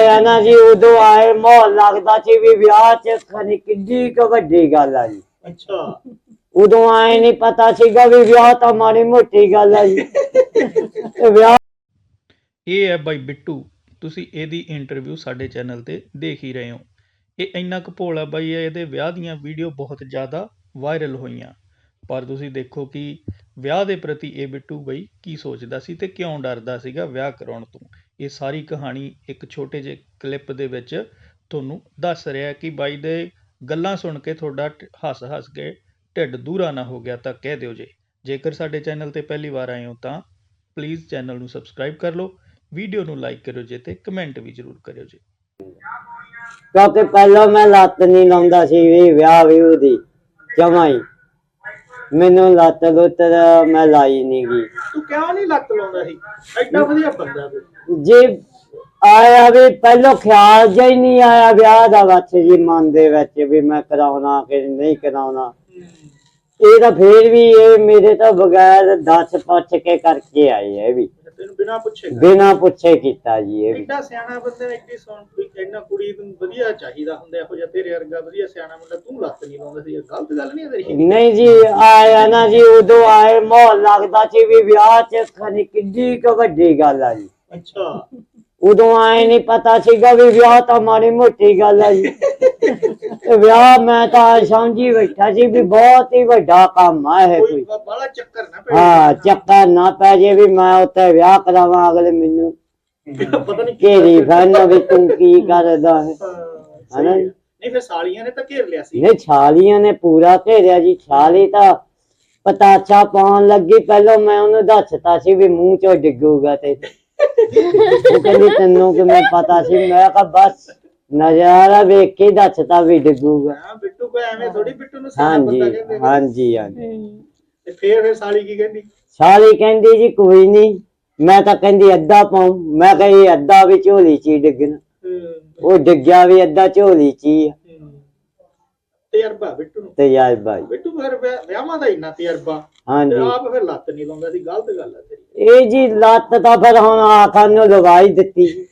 ਆਇਆ ਨਾ ਜੀ ਉਦੋਂ ਆਏ ਮਾਹੌਲ ਲੱਗਦਾ ਸੀ ਵੀ ਵਿਆਹ ਚ ਖਨੀ ਕਿੱਡੀ ਕੁ ਵੱਡੀ ਗੱਲ ਆ ਜੀ। ਅੱਛਾ। ਉਦੋਂ ਆਏ ਨਹੀਂ ਪਤਾ ਸੀਗਾ ਵੀ ਵਿਆਹ ਤਾਂ ਮਾੜੀ ਮੋਟੀ ਗੱਲ ਆ ਜੀ। ਤੇ ਵਿਆਹ ਇਹ ਹੈ ਬਾਈ ਬਿੱਟੂ ਤੁਸੀਂ ਇਹਦੀ ਇੰਟਰਵਿਊ ਸਾਡੇ ਚੈਨਲ ਤੇ ਦੇਖ ਹੀ ਰਹੇ ਹੋ। ਇਹ ਇੰਨਾ ਕੁ ਭੋਲਾ ਬਾਈ ਹੈ ਇਹਦੇ ਵਿਆਹ ਦੀਆਂ ਵੀਡੀਓ ਬਹੁਤ ਜ਼ਿਆਦਾ ਵਾਇਰਲ ਹੋਈਆਂ। ਪਰ ਤੁਸੀਂ ਦੇਖੋ ਕਿ ਵਿਆਹ ਦੇ ਪ੍ਰਤੀ ਇਹ ਬਿੱਟੂ ਬਾਈ ਕੀ ਸੋਚਦਾ ਸੀ ਤੇ ਕਿਉਂ ਡਰਦਾ ਸੀਗਾ ਵਿਆਹ ਕਰਾਉਣ ਤੋਂ। ਇਹ ਸਾਰੀ ਕਹਾਣੀ ਇੱਕ ਛੋਟੇ ਜਿਹੇ ਕਲਿੱਪ ਦੇ ਵਿੱਚ ਤੁਹਾਨੂੰ ਦੱਸ ਰਿਹਾ ਕਿ ਬਾਈ ਦੇ ਗੱਲਾਂ ਸੁਣ ਕੇ ਤੁਹਾਡਾ ਹੱਸ-ਹੱਸ ਕੇ ਢਿੱਡ ਦੂਰਾ ਨਾ ਹੋ ਗਿਆ ਤਾਂ ਕਹਿ ਦਿਓ ਜੇ। ਜੇਕਰ ਸਾਡੇ ਚੈਨਲ ਤੇ ਪਹਿਲੀ ਵਾਰ ਆਏ ਹੋ ਤਾਂ ਪਲੀਜ਼ ਚੈਨਲ ਨੂੰ ਸਬਸਕ੍ਰਾਈਬ ਕਰ ਲਓ ਵੀਡੀਓ ਨੂੰ ਲਾਈਕ ਕਰਿਓ ਜੇ ਤੇ ਕਮੈਂਟ ਵੀ ਜ਼ਰੂਰ ਕਰਿਓ ਜੇ। ਕਿਉਂਕਿ ਪਹਿਲਾਂ ਮੈਂ ਲੱਤ ਨਹੀਂ ਲਾਉਂਦਾ ਸੀ ਵੀ ਵਿਆਹ ਵੀ ਉਹਦੀ ਜਮਾਂ ਮੈਨੂੰ ਲੱਤ ਲੁੱਤ ਮੈਂ ਲਾਈ ਨਹੀਂ ਗਈ ਤੂੰ ਕਿਉਂ ਨਹੀਂ ਲੱਤ ਲਾਉਂਦਾ ਸੀ? ਐਡਾ ਵਧੀਆ ਬੰਦਾ ਤੂੰ। ਜੇ ਆਇਆ ਵੀ ਪਹਿਲਾਂ ਖਿਆਲ ਜਿਹਾ ਹੀ ਨਹੀਂ ਆਇਆ ਵਿਆਹ ਦਾ ਵਿੱਚ ਜੀ ਮਨ ਦੇ ਵਿੱਚ ਵੀ ਮੈਂ ਕਰਾਉਣਾ ਕਿ ਨਹੀਂ ਕਰਾਉਣਾ। ਇਹ ਤਾਂ ਫੇਰ ਵੀ ਇਹ ਮੇਰੇ ਤੋਂ ਬਗੈਰ ਦੱਸ ਪੁੱਛ ਕੇ ਕਰਕੇ ਆਏ ਇਹ ਵੀ। ਬਿਨਾ ਪੁੱਛੇ ਬਿਨਾਂ ਪੁੱਛੇ ਕੀਤਾ ਜੀ ਇਹ ਵੀ। ਐਡਾ ਸਿਆਣਾ ਬੰਦਾ ਐਡੀ ਸੋਹਣ ਕੋਈ ਐਨਾ ਕੁੜੀ ਨੂੰ ਵਧੀਆ ਚਾਹੀਦਾ ਹੁੰਦਾ ਇਹੋ ਜਿਹਾ ਤੇਰੇ ਵਰਗਾ ਵਧੀਆ ਸਿਆਣਾ ਮੁੰਡਾ ਤੂੰ ਲੱਤ ਨਹੀਂ ਲਾਉਂਦਾ ਸੀ ਇਹ ਗਲਤ ਗੱਲ ਨਹੀਂ ਹੈ ਤੇਰੀ। ਨਹੀਂ ਜੀ ਆਇਆ ਨਾ ਜੀ ਉਦੋਂ ਆਏ ਮਾਹੌਲ ਲੱਗਦਾ ਸੀ ਵੀ ਵਿਆਹ ਚ ਖਨੀ ਕਿੱਡੀ ਕੁ ਵੱਡੀ ਗੱਲ ਆ ਜੀ। ਅੱਛਾ। ਉਦੋਂ ਆਏ ਨਹੀਂ ਪਤਾ ਸੀਗਾ ਵੀ ਵਿਆਹ ਤਾਂ ਮਾੜੀ ਮੋਟੀ ਗੱਲ ਆ ਜੀ। ਤੇ ਵਿਆਹ ਮੈਂ ਤਾਂ ਸਮਝੀ ਬੈਠਾ ਸੀ ਵੀ ਬਹੁਤ ਹੀ ਵੱਡਾ ਕੰਮ ਆ ਇਹ ਕੋਈ। ਕੋਈ ਬ- ਬਾਹਲਾ ਚੱਕਰ ਨਾ ਪੈ ਹਾਂ ਚੱਕਰ ਨਾ ਪੈ ਜੇ ਵੀ ਮੈਂ ਉੱਥੇ ਵਿਆਹ ਕਰਾਵਾਂ ਅਗਲੇ ਮੈਨੂੰ। ਪਤਾ ਨਹੀਂ ਫੈਨ ਵੀ ਤੂੰ ਕੀ ਕਰਦਾ ਹੈ। ਨਹੀਂ ਫਿਰ ਸਾਲੀਆਂ ਨੇ ਤਾਂ ਘੇਰ ਲਿਆ ਸੀ। ਨੇ ਛਾਲੀਆਂ ਨੇ ਪੂਰਾ ਘੇਰਿਆ ਜੀ। ਛਾਲੀ ਤਾਂ ਪਤਾਚਾ ਪਾਉਣ ਲੱਗੀ। ਪਹਿਲਾਂ ਮੈਂ ਉਹਨੂੰ ਦੱਸਤਾ ਸੀ ਵੀ ਮੂੰਹ ਚੋਂ ਡਿੱਗੂਗਾ ਤੇ। ਉਹ ਕਹਿੰਦੀ ਤੈਨੂੰ ਕਿ ਮੈਂ ਪਤਾ ਸੀ? ਮੈਂ ਕਿਹਾ ਬਸ ਨਜ਼ਾਰਾ ਵੇਖ ਕੇ ਦੱਸਤਾ ਵੀ ਡਿੱਗੂਗਾ। ਹਾਂ ਬਿੱਟੂ ਕੋਈ ਐਵੇਂ ਥੋੜੀ ਬਿੱਟੂ ਨੂੰ ਸਿਆਣਾ ਹਾਂਜੀ ਬੰਦਾ ਕਹਿੰਦੇ ਨੇ। ਹਾਂਜੀ ਹਾਂਜੀ। ਤੇ ਫੇਰ ਫਿਰ ਸਾਲੀ ਕੀ ਕਹਿੰਦੀ? ਛਾਲੀ ਕਹਿੰਦੀ ਜੀ ਕੋਈ ਨਹੀਂ ਮੈਂ ਤਾਂ ਕਹਿੰਦੀ ਅੱਧਾ ਪਾਉ। ਮੈਂ ਕਿਹਾ ਅੱਧਾ ਵੀ ਝੋਲੀ ਚ ਹੀ ਡਿੱਗਣਾ। ਉਹ ਡਿੱਗਿਆ ਵੀ ਅੱਧਾ ਝੋਲੀ ਚ ਹੀ ਆ। ਤਜਰਬਾ ਬਿੱਟੂ ਨੂੰ। ਤੇ ਯਾਰ ਬਾਈ ਬਿੱਟੂ ਫਿਰ ਵਿਆਹ- ਵਿਆਹਾਂ ਦਾ ਇੰਨਾ ਤਜਰਬਾ। ਤੇ ਹਾਂਜੀ ਆਪ ਫਿਰ ਲੱਤ ਨਹੀਂ ਲਾਉਂਦਾ ਸੀ ਗਲਤ ਗੱਲ ਹੈ ਤੇਰੀ। ਇਹ ਜੀ ਲੱਤ ਤਾਂ ਫਿਰ ਹੁਣ ਆਖਾਂ ਨੂੰ ਲਵਾਈ ਦਿੱਤੀ।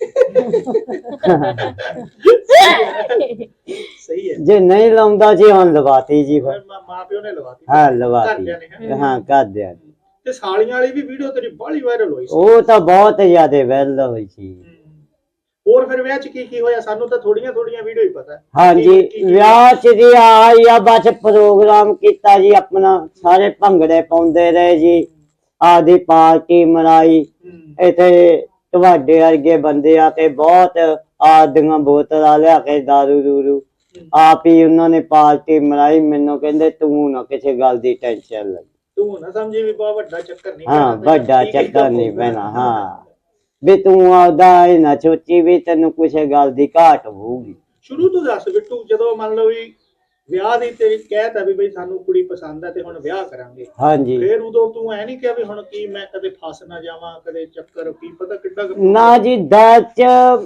ਸਹੀ ਹੈ। ਜੇ ਨਹੀਂ ਲਾਉਂਦਾ ਜੀ ਹੁਣ ਲਵਾਤੀ ਜੀ ਫਿਰ। ਫਿਰ ਮਾਂ ਮਾਂ ਪਿਓ ਨੇ ਲਵਾਤੀ। ਹਾਂ ਲਵਾਤੀ। ਘਰਦਿਆਂ ਨੇ, ਹੈਂ? ਹਾਂ ਕਰਦਿਆਂ ਨੇ। ਤੇ ਸਾਲੀਆਂ ਵਾਲੀ ਵੀ ਵੀਡੀਓ ਤੇਰੀ ਬਾਹਲੀ ਵਾਇਰਲ ਹੋਈ ਸੀ। ਉਹ ਤਾਂ ਬਹੁਤ ਜ਼ਿਆਦਾ ਵੈਲ ਹੋਈ ਸੀ। ਹੋਰ ਫਿਰ ਵਿਆਹ ਚ ਕੀ ਕੀ ਹੋਇਆ? ਸਾਨੂੰ ਤਾਂ ਥੋੜੀਆਂ ਥੋੜੀਆਂ ਵੀਡੀਓ ਹੀ ਪਤਾ। ਹਾਂਜੀ ਵਿਆਹ ਚ ਜੀ ਆਈ ਆ ਬਸ ਪ੍ਰੋਗਰਾਮ ਕੀਤਾ ਜੀ ਆਪਣਾ। ਸਾਰੇ ਭੰਗੜੇ ਪਾਉਂਦੇ ਰਹੇ ਜੀ। ਆਦੀ ਪਾਰਟੀ ਮਨਾਈ। ਇੱਥੇ ਤੁਹਾਡੇ ਵਰਗੇ ਬੰਦੇ ਆ ਕੇ ਬਹੁਤ ਆਦੀਆਂ ਬੋਤਲਾਂ ਲਿਆ ਕੇ ਦਾਰੂ ਦੂਰੂ। ਆਪ ਹੀ ਉਹਨਾਂ ਨੇ ਪਾਰਟੀ ਮਨਾਈ। ਮੈਨੂੰ ਕਹਿੰਦੇ ਤੂੰ ਨਾ ਕਿਸੇ ਗੱਲ ਦੀ ਟੈਨਸ਼ਨ ਲੈ। ਤੂੰ ਨਾ ਸਮਝੀ ਵੀ ਬਹੁਤ ਵੱਡਾ ਚੱਕਰ ਨਹੀਂ ਹਾਂ ਵੱਡਾ ਚੱਕਰ ਨਹੀਂ। ਪੈਣਾ। ਹਾਂ। ਵੀ ਤੂੰ ਆਪਦਾ ਇਹ ਨਾ ਸੋਚੀ ਵੀ ਤੈਨੂੰ ਕਿਸੇ ਗੱਲ ਦੀ ਘਾਟ ਹੋਊਗੀ। ਸ਼ੁਰੂ ਤੋਂ ਦੱਸ ਬਿੱਟੂ ਜਦੋਂ ਮੰਨ ਲਓ ਵੀ ਵਿਆਹ ਦੀ ਤੇਰੀ ਕਹਿਤਾ ਵੀ ਬਈ ਸਾਨੂੰ ਕੁੜੀ ਪਸੰਦ ਹੈ ਤੇ ਹੁਣ ਵਿਆਹ ਕਰਾਂਗੇ। ਹਾਂਜੀ। ਫੇਰ ਉਦੋਂ ਤੂੰ ਐ ਨਹੀਂ ਕਿਹਾ ਵੀ ਹੁਣ ਕੀ ਮੈਂ ਕਦੇ ਫਸ ਨਾ ਜਾਵਾਂ ਕਦੇ ਚੱਕਰ ਕੀ ਪਤਾ ਕਿੱਡਾ ਕੁ- ਨਾ ਜੀ ਦੱਸ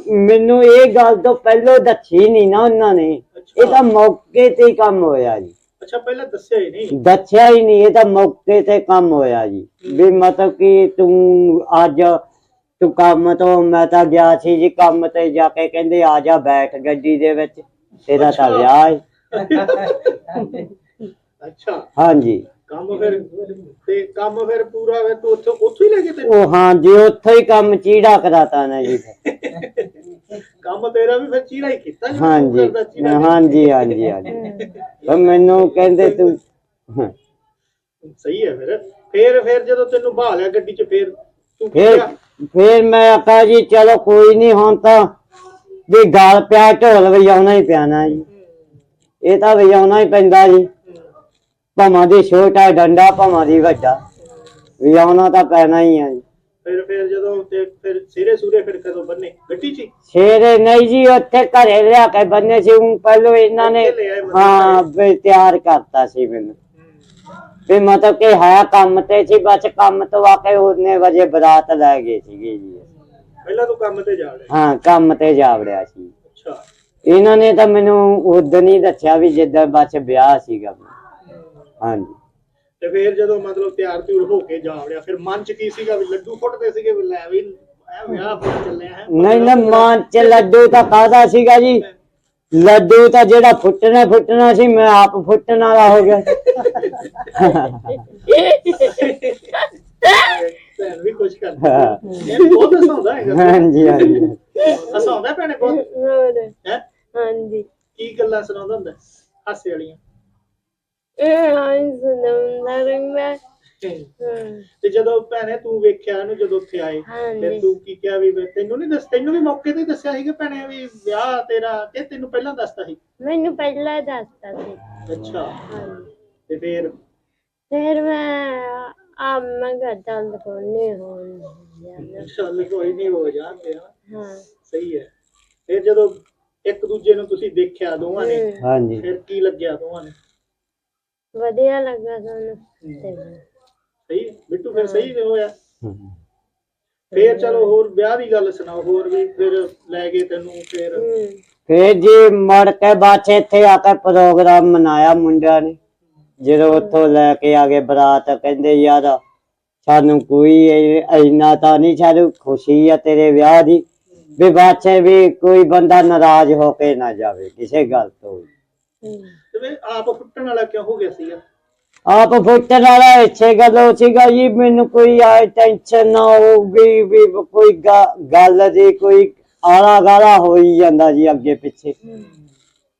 ਮੈਨੂੰ ਇਹ ਗੱਲ ਤੋਂ ਪਹਿਲਾਂ ਦੱਸੀ ਨਹੀਂ ਨਾ ਉਹਨਾਂ ਨੇ। ਇਹ ਤਾਂ ਮੌਕੇ ਤੇ ਹੀ ਕੰਮ ਹੋਇਆ ਜੀ। ਅੱਛਾ ਪਹਿਲਾਂ ਦੱਸਿਆ ਹੀ ਨਹੀਂ। ਦੱਸਿਆ ਹੀ ਨਹੀਂ ਇਹ ਤਾਂ ਮੌਕੇ ਤੇ ਕੰਮ ਹੋਇਆ ਜੀ। ਵੀ ਮਤਲਬ ਕਿ ਤੂੰ ਅੱਜ ਤੂੰ ਕੰਮ ਤੋਂ ਮੈਂ ਤਾਂ ਗਿਆ ਸੀ ਜੀ ਕੰਮ ਤੇ ਜਾ ਕੇ ਕਹਿੰਦੇ ਆ ਜਾ ਬੈਠ ਗੱਡੀ ਦੇ ਵਿੱਚ। ਤੇਰਾ ਤਾਂ। ਵਿਆਹ ਹੈ ਅੱਛਾ। ਹਾਂਜੀ। ਕੰਮ ਫਿਰ ਤੇ ਕੰਮ ਫਿਰ ਪੂਰਾ ਫਿਰ ਤੂੰ ਉੱਥੋਂ ਉੱਥੋਂ ਹੀ ਲੈ ਗਏ ਤੇ ਉਹ ਹਾਂਜੀ ਉੱਥੇ ਹੀ ਕੰਮ ਚੀੜਾ ਕਰਾਤਾ ਨਾ ਜੀ। ਕੰਮ ਤੇਰਾ ਵੀ ਫਿਰ ਚੀੜਾ ਹੀ ਕੀਤਾ ਤੂੰ ਹਾਂਜੀ। ਹਾਂਜੀ ਹਾਂਜੀ ਹਾਂਜੀ। ਮੈਨੂੰ ਕਹਿੰਦੇ ਤੂੰ ਹਾਂ। ਸਹੀ ਹੈ ਫਿਰ। ਫੇਰ ਫਿਰ ਜਦੋਂ ਤੈਨੂੰ ਬਾਹ ਲਿਆ ਗੱਡੀ 'ਚ ਫੇਰ ਤੂੰ ਕੀ ਫਿਰ? ਫਿਰ ਮੈਂ ਆਖਿਆ ਜੀ ਚਲੋ ਕੋਈ ਨਹੀਂ ਹੁਣ ਤਾਂ ਵੀ ਗਾਲ ਪਿਆ ਢੋਲ ਵਜਾਉਣਾ ਹੀ ਪਿਆਣਾ ਜੀ। ਇਹ ਤਾਂ ਵਜਾਉਣਾ ਹੀ ਪੈਂਦਾ ਜੀ। ਭਾਵਾਂ ਦੀ ਛੋਟਾ ਡੰਡਾ ਭਾਵਾਂ ਦੀ ਵੱਡਾ। ਵਜਾਉਣਾ ਤਾਂ ਪੈਣਾ ਹੀ ਆ ਜੀ। ਫਿਰ ਫਿਰ ਜਦੋਂ ਤੇ ਫਿਰ ਸਿਰੇ ਸੂਰੇ ਫਿਰ ਕਦੋਂ ਬੰਨੇ? ਗੱਡੀ 'ਚ ਹੀ? ਸ਼ੇਰੇ ਨਹੀਂ ਜੀ ਉੱਥੇ ਘਰੇ ਲਿਆ ਕੇ ਬੰਨੇ ਸੀ। ਉਹ ਪਹਿਲੋਂ ਇਹਨਾਂ ਨੇ ਹਾਂ ਵੀ ਤਿਆਰ ਕਰਤਾ ਸੀ ਮੈਨੂੰ। ਵੀ ਮਤਲਬ ਕਿ ਹੈ ਕੰਮ ਤੇ ਸੀ ਬਸ ਕੰਮ ਤੋਂ ਆ ਕੇ ਉਹਨੇ ਵਜੇ ਬਰਾਤ ਲੈ ਗਏ ਸੀਗੇ ਜੀ। ਪਹਿਲਾਂ ਤੂੰ ਕੰਮ ਤੇ ਜਾ ਰਿਹਾ? ਹਾਂ ਕੰਮ ਤੇ ਜਾ ਵੜਿਆ ਸੀ। ਅੱਛਾ। ਇਹਨਾਂ ਨੇ ਤਾਂ ਮੈਨੂੰ ਉਦੋਂ ਹੀ ਦੱਸਿਆ ਵੀ ਜਿੱਦਾਂ ਬਸ ਵਿਆਹ ਸੀਗਾ। ਹਾਂਜੀ। ਤੇ ਫਿਰ ਜਦੋਂ ਮਤਲਬ ਤਿਆਰ ਤਿਉਰ ਹੋ ਕੇ ਜਾ ਵੜਿਆ ਫਿਰ ਮਨ 'ਚ ਕੀ ਸੀਗਾ ਵੀ ਲੱਡੂ ਫੁੱਟਦੇ ਸੀਗੇ ਵੀ ਲੈ ਵੀ ਐ ਵਿਆਹ ਹੋ ਚੱਲਿਆ ਹੈ ਨਹੀਂ ਨਾ ਮਾਂ ਚ ਲੱਡੂ ਤਾਂ ਕਾਹਦਾ ਸੀਗਾ ਜੀ? ਲੱਡੂ ਤਾਂ ਜਿਹੜਾ ਫੁੱਟਣਾ ਫੁੱਟਣਾ ਸੀ ਮੈਂ ਆਪ ਫੁੱਟਣ ਵਾਲਾ ਹੋ ਗਿਆ। ਭੈਣ ਵੀ ਕੁਝ ਕਰਦੀ ਇਹ ਬਹੁਤ ਹਸਾਉਂਦਾ ਹੈਗਾ ਹਾਂਜੀ। ਹਾਂਜੀ। ਹਸਾਉਂਦਾ ਭੈਣੇ ਬਹੁਤ ਹੋਰ ਹੈ ਹਾਂਜੀ। ਕੀ ਗੱਲਾਂ ਸੁਣਾਉਂਦਾ ਹੁੰਦਾ ਹਾਸੇ ਵਾਲੀਆਂ ਇਹ ਆਈ ਸੁਣਾਉਂਦਾ ਰਹਿੰਦਾ ਤੇ ਜਦੋਂ ਭੈਣੇ ਤੂੰ ਵੇਖਿਆ ਇਹਨੂੰ ਜਦੋਂ ਉੱਥੇ ਆਏ। ਤੇ ਤੂੰ ਕੀ ਕਿਹਾ ਵੀ ਤੈਨੂੰ ਨਹੀਂ ਦੱਸ ਤੈਨੂੰ ਵੀ ਮੌਕੇ ਤੇ ਦੱਸਿਆ ਸੀਗਾ ਭੈਣੇ ਵੀ ਵਿਆਹ ਤੇਰਾ ਕਿ ਤੈਨੂੰ ਪਹਿਲਾਂ ਦੱਸਤਾ ਸੀ ਮੈਨੂੰ ਪਹਿਲਾਂ ਦੱਸਤਾ ਸੀ। ਅੱਛਾ। ਫੇਰ? ਫਿਰ ਮੈਂ ਆ ਮੈਂ ਕਿਹਾ ਚੱਲ ਕੋਨੇ ਹੋਣ ਜਾਣਾ। ਚੱਲ ਕੋਈ ਨਹੀਂ ਹੋ ਜਾਂਦੇ ਆ। ਹਾਂ। ਸਹੀ ਹੈ। ਫਿਰ ਜਦੋਂ ਇੱਕ ਦੂਜੇ ਨੂੰ ਤੁਸੀਂ ਦੇਖਿਆ ਦੋਵਾਂ ਨੇ ਹਮ, ਹਾਂਜੀ। ਫਿਰ ਕੀ ਲੱਗਿਆ ਦੋਵਾਂ ਨੇ? ਵਧੀਆ ਲੱਗਾ ਸਾਨੂੰ ਤੇ ਸਹੀ ਬਿੱਟੂ ਫਿਰ ਸਹੀ ਹੋਇਆ? ਹਮ। ਫੇਰ ਚਲੋ ਹੋਰ ਵਿਆਹ ਦੀ ਗੱਲ ਸੁਣਾਓ ਹੋਰ ਵੀ ਫਿਰ ਲੈ ਗਏ ਤੈਨੂੰ ਫਿਰ? ਹਮ, ਫੇਰ ਜੀ ਮੜ ਕੇ ਬਾਅਦ 'ਚ ਇੱਥੇ ਆ ਕੇ ਪ੍ਰੋਗਰਾਮ ਮਨਾਇਆ ਮੁੰਡਿਆਂ ਨੇ। ਜਦੋਂ ਉੱਥੋਂ ਲੈ ਕੇ ਆ ਗਏ ਬਰਾਤ ਕਹਿੰਦੇ ਯਾਰ ਸਾਨੂੰ ਕੋਈ ਇੰਨਾ ਤਾਂ ਨਹੀਂ ਸਾਨੂੰ ਖੁਸ਼ੀ ਆ ਤੇਰੇ ਵਿਆਹ ਦੀ ਵੀ 'ਚ ਵੀ ਕੋਈ ਬੰਦਾ ਨਾਰਾਜ਼ ਹੋ ਕੇ ਨਾ ਜਾਵੇ ਕਿਸੇ ਗੱਲ ਤੋਂ ਤੇ ਆਪ ਫੁੱਟਣ ਵਾਲਾ ਕਿਉਂ ਹੋ ਗਿਆ ਸੀਗਾ? ਆਪ ਫੁੱਟਣ ਵਾਲਾ ਇੱਥੇ ਗੱਲੋਂ ਸੀਗਾ ਜੀ ਮੈਨੂੰ ਕੋਈ ਆ ਟੈਨਸ਼ਨ ਨਾ ਹੋਊਗੀ ਵੀ ਕੋਈ ਗੱਲ ਦੀ ਕੋਈ ਆਲਾ ਗਾਲਾ ਹੋਈ ਜਾਂਦਾ ਜੀ ਅੱਗੇ ਪਿੱਛੇ।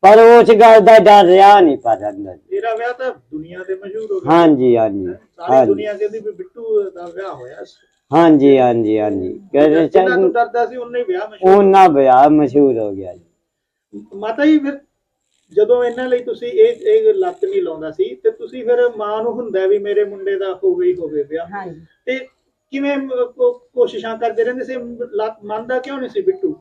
ਪਰ ਉਸ ਗੱਲ ਦਾ ਡਰ ਰਿਹਾ ਨਹੀਂ ਪਰ ਅੰਦਰ। ਤੇਰਾ ਵਿਆਹ ਤਾਂ ਦੁਨੀਆ ਤੇ ਮਸ਼ਹੂਰ ਹੋ ਗਿਆ। ਹਾਂਜੀ ਹਾਂਜੀ ਸਾਰੀ ਹਾਂਜੀ। ਦੁਨੀਆ ਕਹਿੰਦੀ ਵੀ ਬਿੱਟੂ ਦਾ ਵਿਆਹ ਹੋਇਆ ਸੀ। ਹਾਂਜੀ ਹਾਂਜੀ ਹਾਂਜੀ। ਕਹਿੰਦੇ ਜਿੰਨਾ ਤੂੰ ਚੱਲ ਡਰਦਾ ਸੀ ਉਨਾ ਹੀ ਵਿਆਹ ਮਸ਼ਹੂਰ ਉਹਨਾਂ ਵਿਆਹ ਮਸ਼ਹੂਰ ਹੋ ਗਿਆ ਜੀ। ਮਾਤਾ ਜੀ ਫਿਰ ਜਦੋਂ ਇਹਨਾਂ ਲਈ ਤੁਸੀਂ ਇਹ ਇਹ ਲੱਤ ਨਹੀਂ ਲਾਉਂਦਾ ਸੀ ਤੇ ਤੁਸੀਂ ਫਿਰ ਮਾਂ ਨੂੰ ਹੁੰਦਾ ਵੀ ਮੇਰੇ ਮੁੰਡੇ ਦਾ ਹੋਵੇ ਹੀ ਹੋਵੇ ਵਿਆਹ। ਹਾਂਜੀ। ਤੇ ਕਿਵੇਂ ਅਹ, ਕੋ- ਕੋਸ਼ਿਸ਼ਾਂ ਕਰਦੇ ਰਹਿੰਦੇ ਸੀ? ਲੱਤ ਮੰਨਦਾ ਕਿਉਂ ਨਹੀਂ ਸੀ ਬਿੱਟੂ?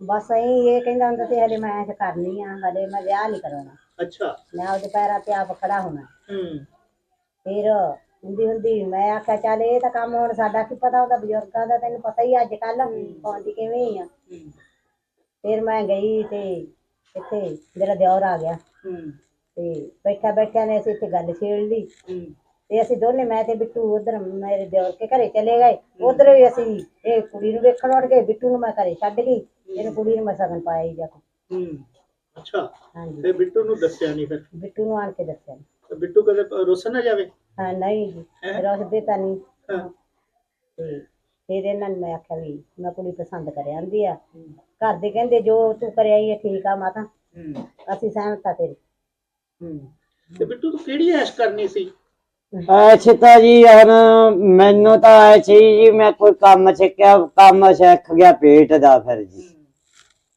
ਬਸ ਅਸੀਂ ਇਹ ਕਹਿੰਦਾ ਹੁੰਦਾ ਸੀ ਹਲੇ ਮੈਂ ਤੇ ਕਰਨੀ ਆ ਹਲੇ ਮੈਂ ਵਿਆਹ ਨਹੀਂ ਕਰਾਉਣਾ। ਅੱਛਾ। ਮੈਂ ਆਪਦੇ ਪੈਰਾਂ ਤੇ ਆਪ ਖੜਾ ਹੋਣਾ। ਹੂੰ। ਫਿਰ ਹੁੰਦੀ ਹੁੰਦੀ ਮੈਂ ਆਖਿਆ ਚੱਲ ਇਹ ਤਾਂ ਕੰਮ ਹੁਣ ਸਾਡਾ ਕੀ ਪਤਾ ਹੁੰਦਾ ਬਜ਼ੁਰਗਾਂ ਦਾ ਤੈਨੂੰ ਪਤਾ ਹੀ ਅੱਜ ਕੱਲ ਪਹੁੰਚੀ ਕਿਵੇਂ ਆ। ਹੂੰ, ਫਿਰ ਮੈਂ ਗਈ ਤੇ ਇੱਥੇ ਮੇਰਾ ਦਿਓਰ ਆ ਗਿਆ। ਹੂੰ। ਤੇ ਬੈਠਾ ਬੈਠਾ ਨੇ ਅਸੀਂ ਇੱਥੇ ਗੱਲ ਛੇੜ ਲਈ। ਹੂੰ। ਤੇ ਅਸੀਂ ਦੋਨੇ ਮੈਂ ਤੇ ਬਿੱਟੂ ਉਧਰ ਮੇਰੇ ਦਿਓਰ ਕੇ ਘਰੇ ਚਲੇ ਗਏ। ਉਧਰ ਵੀ ਅਸੀਂ ਇਹ ਕੁੜੀ ਨੂੰ ਵੇਖਣ ਉੱਡ ਗਏ ਬਿੱਟੂ ਨੂੰ ਮੈਂ ਘਰੇ ਛੱਡ ਗਈ ਇਹਨੂੰ ਕੁੜੀ ਨੂੰ ਮੈਂ ਸਗਨ ਪਾਇਆ ਹੀ ਜਾ ਕੇ ਹੂੰ ਅੱਛਾ। ਹਾਂਜੀ। ਤੇ ਬਿੱਟੂ ਨੂੰ ਦੱਸਿਆ ਨਹੀਂ ਫਿਰ? ਬਿੱਟੂ ਨੂੰ ਆਣ ਕੇ ਦੱਸਿਆ ਤੇ ਬਿੱਟੂ ਕਦੇ ਰੁੱਸ ਨਾ ਜਾਵੇ? ਹਾਂ ਨਹੀਂ ਜੀ ਹੈਂ? ਰਸਦੇ ਤਾਂ ਨਹੀਂ ਹਾਂ। ਤੇ ਫਿਰ ਇਹਨਾਂ ਨੂੰ ਮੈਂ ਆਖਿਆ ਵੀ ਮੈਂ ਕੁੜੀ ਪਸੰਦ ਕਰ ਆਂਦੀ ਆ। ਘਰ ਦੇ ਕਹਿੰਦੇ ਜੋ ਤੂੰ ਕਰਿਆ ਹੀ ਠੀਕ ਆ ਮਾਤਾ। ਹੂੰ। ਅਸੀਂ ਸਹਿਮਤ ਆ ਤੇਰੇ। ਹੂੰ। ਤੇ ਬਿੱਟੂ ਤੂੰ ਕਿਹੜੀ ਐਸ਼ ਕਰਨੀ ਸੀ? ਐਸੇ ਤਾਂ ਜੀ ਹੁਣ ਮੈਨੂੰ ਤਾਂ ਐਸੀ ਜੀ ਮੈਂ ਕੋਈ ਕੰਮ ਸਿੱਖਿਆ ਕੰਮ ਸਿੱਖ ਗਿਆ ਪੇਟ ਦਾ ਫਿਰ ਜੀ।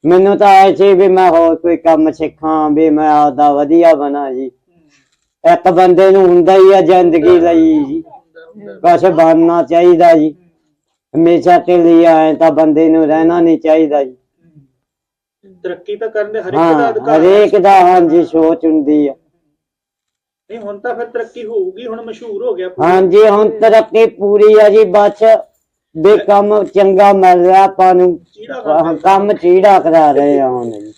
ਮੈਨੂੰ ਤਾਂ ਐਸੀ ਵੀ ਮੈਂ ਹੋਰ ਕੋਈ ਕੰਮ ਸਿੱਖਾਂ ਵੀ ਮੈਂ ਆਪਦਾ ਵਧੀਆ ਬਣਾ ਜੀ। ਇੱਕ ਬੰਦੇ ਨੂੰ ਹੁੰਦਾ ਹੀ ਆ ਜ਼ਿੰਦਗੀ ਲਈ ਜੀ। ਕੁਛ ਬਣਨਾ ਚਾਹੀਦਾ ਜੀ। ਹਮੇਸ਼ਾ ਤੇ ਲਈ ਆਏ ਤਾਂ ਬੰਦੇ ਨੂੰ ਰਹਿਣਾ ਨਹੀਂ ਚਾਹੀਦਾ ਜੀ। ਤਰੱਕੀ ਤਾਂ ਕਰਨ ਦੇ ਹਰ ਇੱਕ ਦਾ ਅਧਿਕਾਰ। ਹਰੇਕ ਦਾ ਹਾਂਜੀ ਸੋਚ ਹੁੰਦੀ ਆ। ਨਹੀਂ ਹੁਣ ਤਾਂ ਫਿਰ ਤਰੱਕੀ ਹੋਊਗੀ ਹੁਣ ਮਸ਼ਹੂਰ ਹੋ ਗਿਆ। ਹਾਂਜੀ ਹੁਣ ਤਰੱਕੀ ਪੂਰੀ ਆ ਜੀ ਬਸ ਵੀ ਕੰਮ ਚੰਗਾ ਮਿਲ ਰਿਹਾ ਆਪਾਂ ਨੂੰ ਚੀੜਾ ਕੰਮ ਚੀੜਾ ਕਰਾ ਰਹੇ ਆ ਹੁਣ ਜੀ